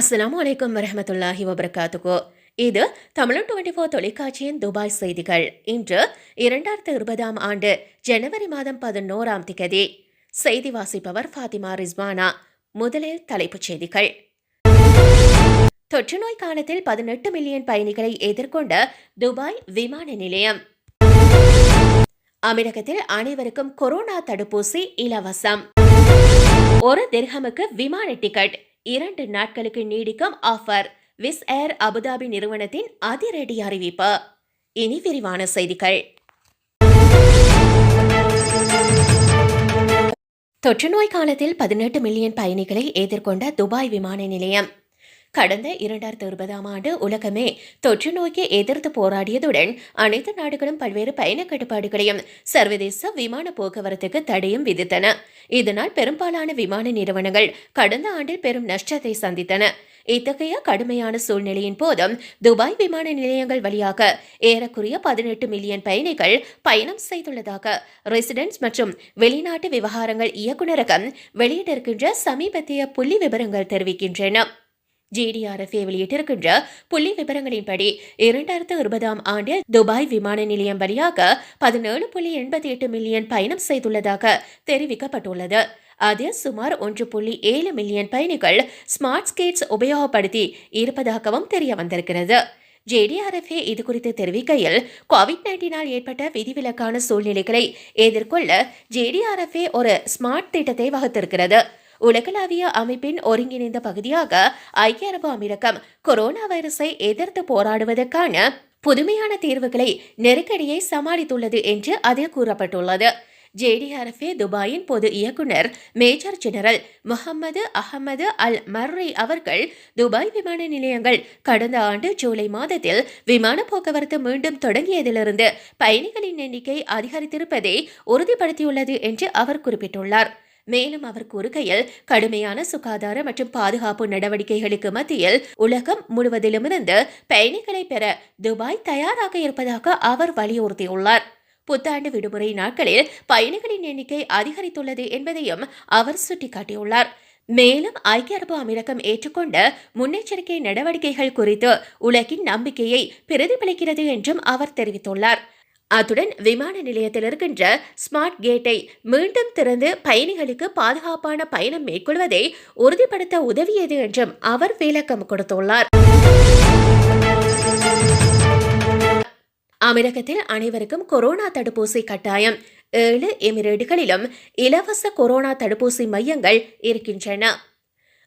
அஸ்ஸலாமு அலைக்கும் வரமத்துல்லாஹி வபரகாத்துகோ இது தமிழன் டுவெண்டி ஃபோர் தொலைக்காட்சியின் துபாய் செய்திகள். இன்று இரண்டாயிரத்து இருபதாம் ஆண்டு ஜனவரி மாதம் பதினோராம் திகதி. செய்தி வாசிப்பவர் ஃபாத்திமா ரிஸ்வானா. முதலில் தலைப்புச் செய்திகள். தொற்றுநோய் காலத்தில் பதினெட்டு மில்லியன் பயணிகளை எதிர்கொண்ட துபாய் விமான நிலையம். அமீரகத்தில் அனைவருக்கும் கொரோனா தடுப்பூசி இலவசம். ஒரு திர்ஹமுக்கு விமான டிக்கெட். இரண்டு நாட்களுக்கு நீடிக்கும் ஆஃபர். விஸ் ஏர் அபுதாபி நிறுவனத்தின் அதிரடி அறிவிப்பு. இனி விரிவான செய்திகள். தொற்றுநோய் காலத்தில் பதினெட்டு மில்லியன் பயணிகளை எதிர்கொண்ட துபாய் விமான நிலையம். கடந்த இரண்டாயிரத்தி இருபதாம் ஆண்டு உலகமே தொற்று நோய்க்கு எதிர்த்து போராடியதுடன் அனைத்து நாடுகளும் பல்வேறு பயண கட்டுப்பாடுகளையும் சர்வதேச விமான போக்குவரத்துக்கு தடையும் விதித்தன. இதனால் பெரும்பாலான விமான நிறுவனங்கள் கடந்த ஆண்டில் பெரும் நஷ்டத்தை சந்தித்தன. இத்தகைய கடுமையான சூழ்நிலையின் போதும் துபாய் விமான நிலையங்கள் வழியாக ஏறக்குறைய பதினெட்டு மில்லியன் பயணிகள் பயணம் செய்துள்ளதாக ரெசிடென்ட்ஸ் மற்றும் வெளிநாட்டு விவகாரங்கள் இயக்குநரகம் வெளியிட்டிருக்கின்ற சமீபத்திய புள்ளி விவரங்கள் தெரிவிக்கின்றன. ஜிடிஆர்எஃப்ஏ வெளியிட்டிருக்கின்ற புள்ளி விவரங்களின்படி இரண்டாயிரத்து இருபதாம் ஆண்டு துபாய் விமான நிலையம் வழியாக பதினேழு புள்ளி எண்பத்தி எட்டு மில்லியன் பயணம் செய்துள்ளதாக தெரிவிக்கப்பட்டுள்ளது. அதில் சுமார் ஒன்று புள்ளி ஏழு மில்லியன் பயணிகள் ஸ்மார்ட் ஸ்கேட்ஸ் உபயோகப்படுத்தி இருப்பதாகவும் தெரிய வந்திருக்கிறது ஜேடிஆர்எஃப்ஏ இது குறித்து தெரிவிக்கையில் கோவிட் நைன்டீனால் ஏற்பட்ட விதிவிலக்கான சூழ்நிலைகளை எதிர்கொள்ள ஜேடிஆர்எஃப்ஏ ஒரு ஸ்மார்ட் திட்டத்தை வகுத்திருக்கிறது. உலகளாவிய அமைப்பின் ஒருங்கிணைந்த பகுதியாக ஐக்கிய அரபு அமீரகம் கொரோனா வைரஸை எதிர்த்து போராடுவதற்கான புதுமையான தீர்வுகளை நெருக்கடியை சமாளித்துள்ளது என்று அதில் கூறப்பட்டுள்ளது. J D R F A துபாயின் பொது இயக்குனர் major general Mohammed Ahmed Al Marri அவர்கள் துபாய் விமான நிலையங்கள் கடந்த ஆண்டு ஜூலை மாதத்தில் விமான போக்குவரத்து மீண்டும் தொடங்கியதிலிருந்து பயணிகளின் எண்ணிக்கை அதிகரித்திருப்பதை உறுதிப்படுத்தியுள்ளது என்று அவர் குறிப்பிட்டுள்ளார். மேலும் அவர் கூறுகையில் கடுமையான சுகாதார மற்றும் பாதுகாப்பு நடவடிக்கைகளுக்கு மத்தியில் உலகம் முழுவதிலுமிருந்து பயணிகளை பெற துபாய் தயாராக இருப்பதாக அவர் வலியுறுத்தியுள்ளார். புத்தாண்டு விடுமுறை நாட்களில் பயணிகளின் எண்ணிக்கை அதிகரித்துள்ளது என்பதையும் அவர் சுட்டிக்காட்டியுள்ளார். மேலும் ஐக்கிய அரபு அமீரகம் ஏற்றுக்கொண்ட முன்னெச்சரிக்கை நடவடிக்கைகள் குறித்து உலகின் நம்பிக்கையை பிரதிபலிக்கிறது என்றும் அவர் தெரிவித்துள்ளார். அத்துடன் விமான நிலையத்தில் இருக்கின்ற ஸ்மார்ட் கேட்டை மீண்டும் திறந்து பயணிகளுக்கு பாதுகாப்பான பயணம் மேற்கொள்வதை உறுதிப்படுத்த உதவியது என்றும் அவர் விளக்கம் கொடுத்துள்ளார். அமீரகத்தில் அனைவருக்கும் கொரோனா தடுப்பூசி கட்டாயம். ஏழு எமிரேடுகளிலும் இலவச கொரோனா தடுப்பூசி மையங்கள் இருக்கின்றன.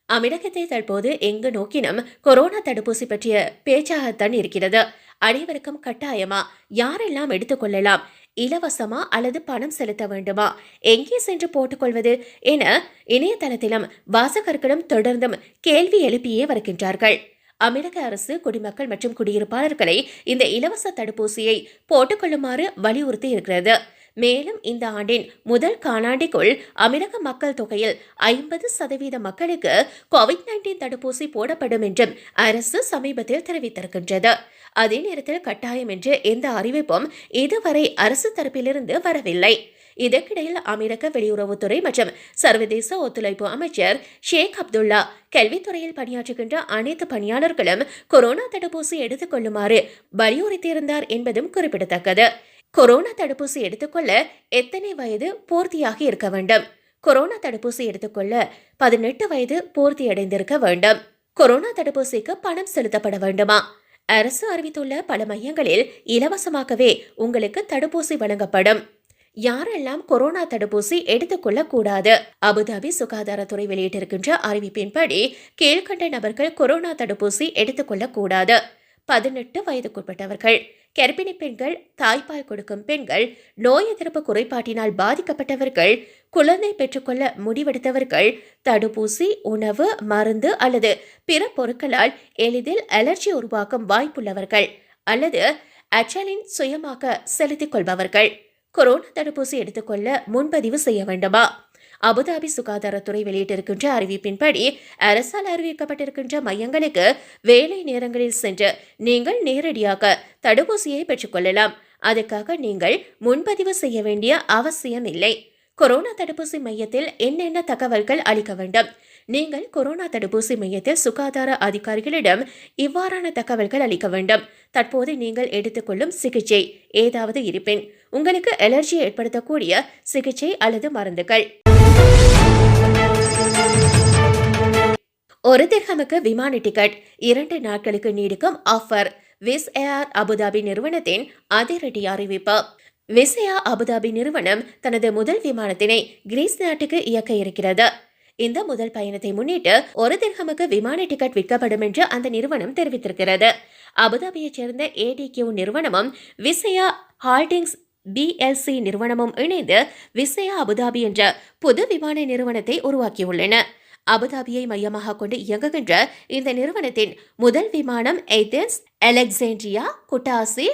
அமிரகத்தை தற்போது எங்கு நோக்கினும் கொரோனா தடுப்பூசி பற்றிய பேச்சாகத்தான் இருக்கிறது. அனைவருக்கும் கட்டாயமா? யாரெல்லாம் எடுத்துக்கொள்ளலாம் இலவசமா அல்லது பணம் செலுத்த வேண்டுமா? எங்கே சென்று போட்டுக்கொள்வது என இணையதளத்திலும் வாசகர்களும் தொடர்ந்தும் கேள்வி எழுப்பியே வருகின்றார்கள். அமெரிக்க அரசு குடிமக்கள் மற்றும் குடியிருப்பாளர்களை இந்த இலவச தடுப்பூசியை போட்டுக்கொள்ளுமாறு வலியுறுத்தி இருக்கிறது. மேலும் இந்த ஆண்டின் முதல் காலாண்டிக்குள் அமெரிக்க மக்கள் தொகையில் ஐம்பது சதவீத மக்களுக்கு கோவிட் நைன்டீன் தடுப்பூசி போடப்படும் என்றும் அரசு சமீபத்தில் தெரிவித்திருக்கின்றது. அதே நேரத்தில் கட்டாயம் என்று எந்த அறிவிப்பும் இதுவரை அரசு தரப்பிலிருந்து வரவில்லை. இதற்கிடையில் அமெரிக்க வெளியுறவுத்துறை மற்றும் சர்வதேச ஒத்துழைப்பு அமைச்சர் ஷேக் அப்துல்லா கல்வித்துறையில் பணியாற்றுகின்ற அனைத்து பணியாளர்களும் கொரோனா தடுப்பூசி எடுத்துக் கொள்ளுமாறு வலியுறுத்தியிருந்தார் என்பதும் குறிப்பிடத்தக்கது. கொரோனா தடுப்பூசி எடுத்துக்கொள்ள எத்தனை வயது பூர்த்தியாகி இருக்க வேண்டும்? கொரோனா தடுப்பூசி எடுத்துக்கொள்ள பதினெட்டு வயது பூர்த்தி அடைந்திருக்க வேண்டும். கொரோனா தடுப்பூசிக்கு பணம் செலுத்தப்பட வேண்டுமா? அரசு அறிவித்துள்ள பல மையங்களில் இலவசமாகவே உங்களுக்கு தடுப்பூசி வழங்கப்படும். யாரெல்லாம் கொரோனா தடுப்பூசி எடுத்துக்கொள்ள கூடாது அபுதாபி சுகாதாரத்துறை வெளியிட்டிருக்கின்ற அறிவிப்பின்படி கீழ்கண்ட நபர்கள் கொரோனா தடுப்பூசி எடுத்துக்கொள்ள கூடாது பதினெட்டு வயதுக்குட்பட்டவர்கள். கர்ப்பிணி பெண்கள் தாய்ப்பால் கொடுக்கும் பெண்கள் நோய் எதிர்ப்பு குறைபாட்டினால் பாதிக்கப்பட்டவர்கள் குழந்தை பெற்றுக்கொள்ள முடிவெடுத்தவர்கள் தடுப்பூசி உணவு மருந்து அல்லது பிற பொருட்களால் எளிதில் அலர்ஜி உருவாக்கும் வாய்ப்புள்ளவர்கள் அல்லது அச்சலின் சுயமாக செலுத்திக் கொள்பவர்கள். கொரோனா தடுப்பூசி எடுத்துக்கொள்ள முன்பதிவு செய்ய வேண்டுமா? அபுதாபி சுகாதாரத்துறை வெளியிட்டிருக்கின்ற அறிவிப்பின்படி அரசால் அறிவிக்கப்பட்டிருக்கின்ற மையங்களுக்கு வேலை நேரங்களில் சென்று நீங்கள் நேரடியாக தடுப்பூசியை பெற்றுக்கொள்ளலாம். அதுக்காக நீங்கள் முன்பதிவு செய்ய வேண்டிய அவசியம் இல்லை. கொரோனா தடுப்பூசி மையத்தில் என்னென்ன தகவல்கள் அளிக்க வேண்டும்? நீங்கள் கொரோனா தடுப்பூசி மையத்தில் சுகாதார அதிகாரிகளிடம் இவ்வாறான தகவல்கள் அளிக்க வேண்டும். தற்போது நீங்கள் எடுத்துக்கொள்ளும் சிகிச்சை ஏதாவது இருப்பின் உங்களுக்கு அலர்ஜி ஏற்படுத்தக்கூடிய சிகிச்சை அல்லது மருந்துகள். ஒரு திர்ஹமுக்கு விமான டிக்கெட் இரண்டு நாட்களுக்கு நீடிக்கும் ஆஃபர். விஸ் ஏர் அபுதாபி நிறுவனத்தின் அதிரடி அறிவிப்பு. விஸ் அபுதாபி நிறுவனம் தனது முதல் விமானத்தினை கிரீஸ் நாட்டுக்கு இயக்க இருக்கிறது. இந்த முதல் பயணத்தை முன்னிட்டு ஒரு திர்ஹமுக்கு விமான டிக்கெட் விற்கப்படும் என்று அந்த நிறுவனம் தெரிவித்திருக்கிறது. அபுதாபியைச் சேர்ந்த ஏடிகியூ நிறுவனமும் விசயா ஹால்டிங்ஸ் பிஎல்சி நிறுவனமும் இணைந்து விசயா அபுதாபி என்ற புது விமான நிறுவனத்தை உருவாக்கியுள்ளன. அபுதாபியை மையமாக கொண்டு இயங்குகின்ற இந்த நிறுவனத்தின் முதல் விமானம் எய்தென்ஸ் அலெக்சாண்ட்ரியா குட்டாசி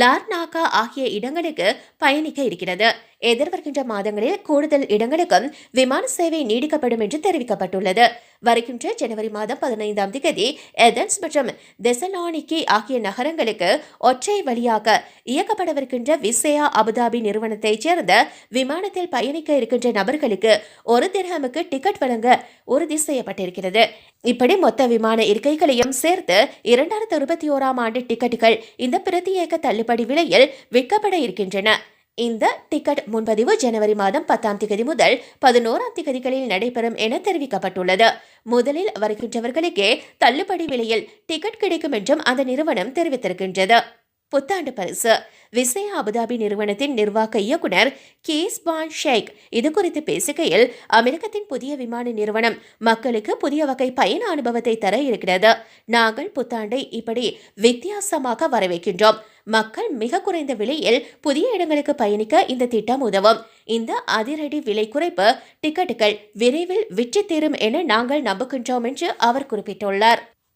லார்னாகா ஆகிய இடங்களுக்கு பயணிக்க இருக்கிறது. எதிர்வருகின்ற மாதங்களில் கூடுதல் இடங்களுக்கும் விமான சேவை நீடிக்கப்படும் என்று தெரிவிக்கப்பட்டுள்ளது. வருகின்ற ஜனவரி மாதம் பதினைந்தாம் தேதி எதன்ஸ் மற்றும் தெசலானிக்கி ஆகிய நகரங்களுக்கு ஒற்றை வழியாக இயக்கப்படவிருக்கின்ற விசேயா அபுதாபி நிறுவனத்தைச் சேர்ந்த விமானத்தில் பயணிக்க இருக்கின்ற நபர்களுக்கு ஒரு திரகமுக்கு டிக்கெட் வழங்க உறுதி செய்யப்பட்டிருக்கிறது. இப்படி மொத்த விமான இருக்கைகளையும் சேர்த்து இரண்டாயிரத்தி இருபத்தி ஓராம் ஆண்டு டிக்கெட்டுகள் இந்த பிரத்யேக தள்ளுபடி விலையில் விற்கப்பட இருக்கின்றன. இந்த டிக்கெட் முன்பதிவு ஜனவரி மாதம் பத்தாம் தேதி முதல் பதினோராம் தேதிகளில் நடைபெறும் என தெரிவிக்கப்பட்டுள்ளது. முதலில் வருகின்றவர்களுக்கே தள்ளுபடி விலையில் டிக்கெட் கிடைக்கும் என்றும் அந்த நிறுவனம் தெரிவித்திருக்கின்றது. புத்தாண்டு பரிசு. விசய அபுதாபி நிறுவனத்தின் நிர்வாக இயக்குனர் கேஸ் பான் ஷேக் இது குறித்து பேசுகையில் அமெரிக்கத்தின் புதிய விமான நிறுவனம் மக்களுக்கு புதிய வகை பயண அனுபவத்தை தர இருக்கிறது. நாங்கள் புத்தாண்டை இப்படி வித்தியாசமாக வரவேற்கின்றோம். மக்கள் மிக குறைந்த விலையில் புதிய இடங்களுக்கு பயணிக்க இந்த திட்டம் உதவும். இந்த அதிரடி விலை குறைப்பு டிக்கெட்டுகள் விரைவில் விற்று தீரும் என நாங்கள் நம்புகின்றோம் என்று அவர் குறிப்பிட்டுள்ளார்.